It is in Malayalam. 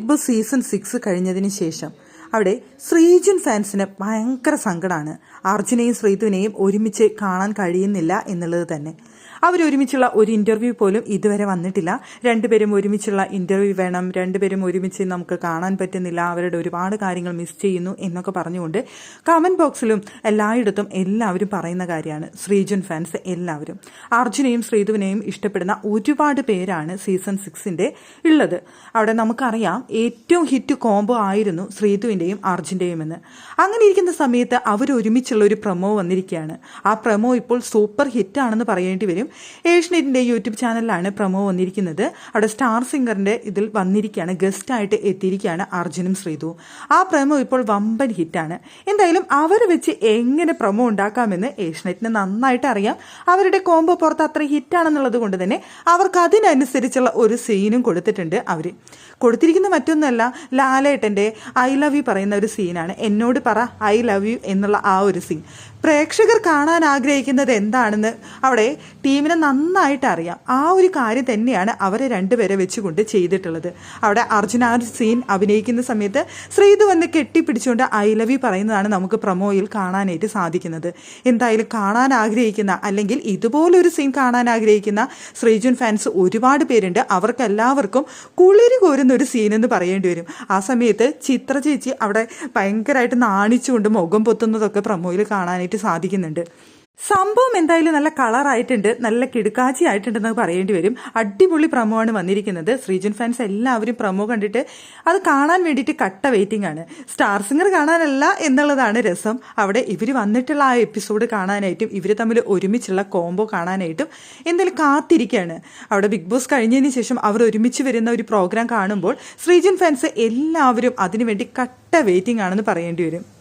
ബിഗ് ബോസ് സീസൺ സിക്സ് കഴിഞ്ഞതിന് ശേഷം. അവിടെ ശ്രീജുൻ ഫാൻസിന് ഭയങ്കര സങ്കടമാണ് അർജുനെയും ശ്രീതുവിനെയും ഒരുമിച്ച് കാണാൻ കഴിയുന്നില്ല എന്നുള്ളത് തന്നെ. അവരൊരുമിച്ചുള്ള ഒരു ഇന്റർവ്യൂ പോലും ഇതുവരെ വന്നിട്ടില്ല. രണ്ടുപേരും ഒരുമിച്ചുള്ള ഇന്റർവ്യൂ വേണം. രണ്ടുപേരും ഒരുമിച്ച് നമുക്ക് കാണാൻ പറ്റുന്നില്ല. അവരുടെ ഒരുപാട് കാര്യങ്ങൾ മിസ് ചെയ്യുന്നു എന്നൊക്കെ പറഞ്ഞുകൊണ്ട് കമന്റ് ബോക്സിലും എല്ലായിടത്തും എല്ലാവരും പറയുന്ന കാര്യമാണ്. ശ്രീജുൻ ഫാൻസ് എല്ലാവരും. അർജുനെയും ശ്രീധുവിനെയും ഇഷ്ടപ്പെടുന്ന ഒരുപാട് പേരാണ് സീസൺ സിക്സിന്റെ ഉള്ളത്. അവിടെ നമുക്കറിയാം ഏറ്റവും ഹിറ്റ് കോംബോ ആയിരുന്നു ശ്രീധുവിന്റെയും അർജുന്റെയും എന്ന് അങ്ങനെ ഇരിക്കുന്ന സമയത്ത് അവർ ഒരുമിച്ചുള്ള ഒരു പ്രമോ വന്നിരിക്കുകയാണ്. ആ പ്രമോ ഇപ്പോൾ സൂപ്പർ ഹിറ്റ് ആണെന്ന് പറയേണ്ടി വരും. ഏഷ്യനെറ്റിന്റെ യൂട്യൂബ് ചാനലിലാണ് പ്രമോ വന്നിരിക്കുന്നത്. അവിടെ സ്റ്റാർ സിംഗറിന്റെ ഇതിൽ വന്നിരിക്കുകയാണ്. ഗസ്റ്റ് ആയിട്ട് എത്തിയിരിക്കുകയാണ് അർജുനും ശ്രീതു. ആ പ്രമോ ഇപ്പോൾ വമ്പൻ ഹിറ്റാണ്. എന്തായാലും അവർ വെച്ച് എങ്ങനെ പ്രമോ ഉണ്ടാക്കാമെന്ന് ഏഷ്യനെറ്റിന് നന്നായിട്ട് അറിയാം. അവരുടെ കോംബോ പുറത്ത് അത്ര ഹിറ്റാണെന്നുള്ളത് കൊണ്ട് തന്നെ അവർക്ക് അതിനനുസരിച്ചുള്ള ഒരു സീനും കൊടുത്തിട്ടുണ്ട് അവർ കൊടുത്തിരിക്കുന്ന മറ്റൊന്നല്ല ലാലേട്ടന്റെ ഐ ലവ് യു പറയുന്ന ഒരു സീനാണ്. എന്നോട് പറ ഐ ലവ് യു എന്നുള്ള ആ ഒരു സീൻ. പ്രേക്ഷകർ കാണാൻ ആഗ്രഹിക്കുന്നത് എന്താണെന്ന് അവിടെ ടീമിനെ നന്നായിട്ട് അറിയാം. ആ ഒരു കാര്യം തന്നെയാണ് അവരെ രണ്ടുപേരെ വെച്ചുകൊണ്ട് ചെയ്തിട്ടുള്ളത്. അവിടെ അർജുന ആ സീൻ അഭിനയിക്കുന്ന സമയത്ത് ശ്രീതു വന്ന് കെട്ടിപ്പിടിച്ചുകൊണ്ട് ഐ ലവ് യു പറയുന്നതാണ് നമുക്ക് പ്രൊമോയിൽ കാണാനായിട്ട് സാധിക്കുന്നത്. എന്തായാലും കാണാൻ ആഗ്രഹിക്കുന്ന അല്ലെങ്കിൽ ഇതുപോലൊരു സീൻ കാണാൻ ആഗ്രഹിക്കുന്ന ശ്രീജുൻ ഫാൻസ് ഒരുപാട് പേരുണ്ട്. അവർക്കെല്ലാവർക്കും കുളിര് കോരുന്ന ഒരു സീൻ എന്ന് പറയേണ്ടി വരും. ആ സമയത്ത് ചിത്ര ചേച്ചി അവിടെ ഭയങ്കരമായിട്ട് നാണിച്ചുകൊണ്ട് മുഖം പൊത്തുന്നതൊക്കെ പ്രൊമോയിൽ കാണാനായിട്ട് സാധിക്കുന്നുണ്ട്. സംഭവം എന്തായാലും നല്ല കളറായിട്ടുണ്ട് നല്ല കിടുക്കാച്ചി ആയിട്ടുണ്ടെന്ന് പറയേണ്ടി വരും. അടിപൊളി പ്രമോ ആണ് വന്നിരിക്കുന്നത്. ശ്രീജൻ ഫാൻസ് എല്ലാവരും പ്രമോ കണ്ടിട്ട് അത് കാണാൻ വേണ്ടിയിട്ട് കട്ട വെയിറ്റിംഗ് ആണ്. സ്റ്റാർ സിംഗർ കാണാനല്ല എന്നുള്ളതാണ് രസം. അവിടെ ഇവർ വന്നിട്ടുള്ള ആ എപ്പിസോഡ് കാണാനായിട്ടും ഇവർ തമ്മിൽ ഒരുമിച്ചുള്ള കോംബോ കാണാനായിട്ടും എന്തായാലും കാത്തിരിക്കുകയാണ് അവിടെ ബിഗ് ബോസ് കഴിഞ്ഞതിന് ശേഷം അവർ ഒരുമിച്ച് വരുന്ന ഒരു പ്രോഗ്രാം കാണുമ്പോൾ ശ്രീജൻ ഫാൻസ് എല്ലാവരും അതിനുവേണ്ടി കട്ട വെയിറ്റിംഗ് ആണെന്ന് പറയേണ്ടി വരും.